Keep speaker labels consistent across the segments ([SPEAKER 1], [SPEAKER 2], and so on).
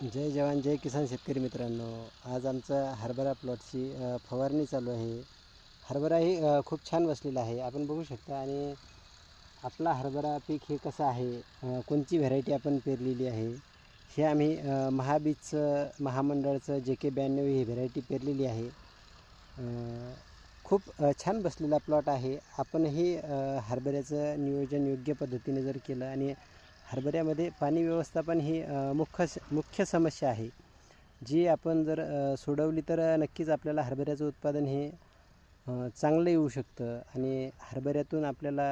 [SPEAKER 1] जय जवान जय किसान शेतकरी मित्रांनो. आज आमचा हरभरा प्लॉटची फवारणी चालू आहे. हरभरा ही खूप छान बसलेला आहे. आपण बघू शकता आणि आपला हरभरा पीक हे कसं आहे कोणती व्हरायटी आपण पेरलेली आहे हे आम्ही महाबीजचं महामंडळचं जे के ब्याण्णव ही व्हरायटी पेरलेली आहे. खूप छान बसलेला प्लॉट आहे. आपणही हे हरभऱ्याचं नियोजन योग्य पद्धतीने जर केलं आणि हरभऱ्यामध्ये पाणी व्यवस्थापन ही मुख्य स- मुख्य समस्या आहे. जी आपण जर सोडवली तर नक्कीच आपल्याला हरभऱ्याचं उत्पादन हे चांगलं येऊ शकतं आणि हरभऱ्यातून आपल्याला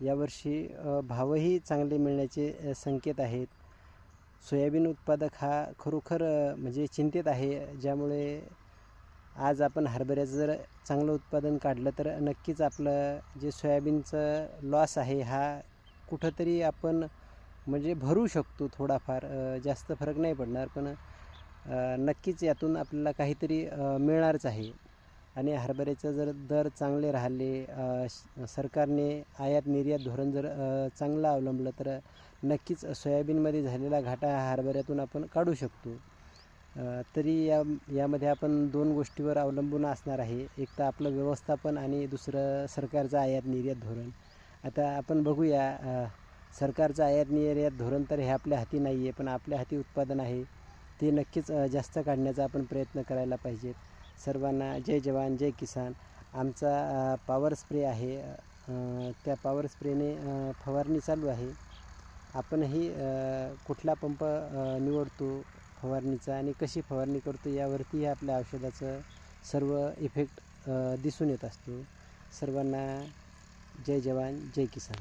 [SPEAKER 1] यावर्षी भावही चांगले मिळण्याचे संकेत आहेत. सोयाबीन उत्पादक हा खरोखर म्हणजे चिंतेत आहे ज्यामुळे आज आपण हरभऱ्याचं जर चांगलं उत्पादन काढलं तर नक्कीच आपलं जे सोयाबीनचं लॉस आहे हा कुठंतरी आपण म्हणजे भरू शकतो थोडाफार जास्त फरक नाही पडणार पण नक्कीच यातून आपल्याला काहीतरी मिळणारच आहे. आणि हरभऱ्याचं जर दर चांगले राहिले सरकारने आयात निर्यात धोरण जर चांगलं अवलंबलं तर नक्कीच सोयाबीनमध्ये झालेला घाटा हा हरभऱ्यातून आपण काढू शकतो. तरी या यामध्ये आपण दोन गोष्टीवर अवलंबून असणार आहे. एक तर आपलं व्यवस्थापन आणि दुसरं सरकारचं आयात निर्यात धोरण. आता आपण बघूया सरकारचं आयात निर्यात धोरण तर हे आपल्या हाती नाही आहे पण आपल्या हाती उत्पादन आहे. ते नक्कीच जास्त काढण्याचा आपण प्रयत्न करायला पाहिजेत. सर्वांना जय जवान जय किसान. आमचा पॉवर स्प्रे आहे. त्या पॉवर स्प्रेने फवारणी चालू आहे. आपणही कुठला पंप निवडतो फवारणीचा आणि कशी फवारणी करतो यावरती आपल्या औषधाचं सर्व इफेक्ट दिसून येत असतो. सर्वांना जय जवान जय किसान.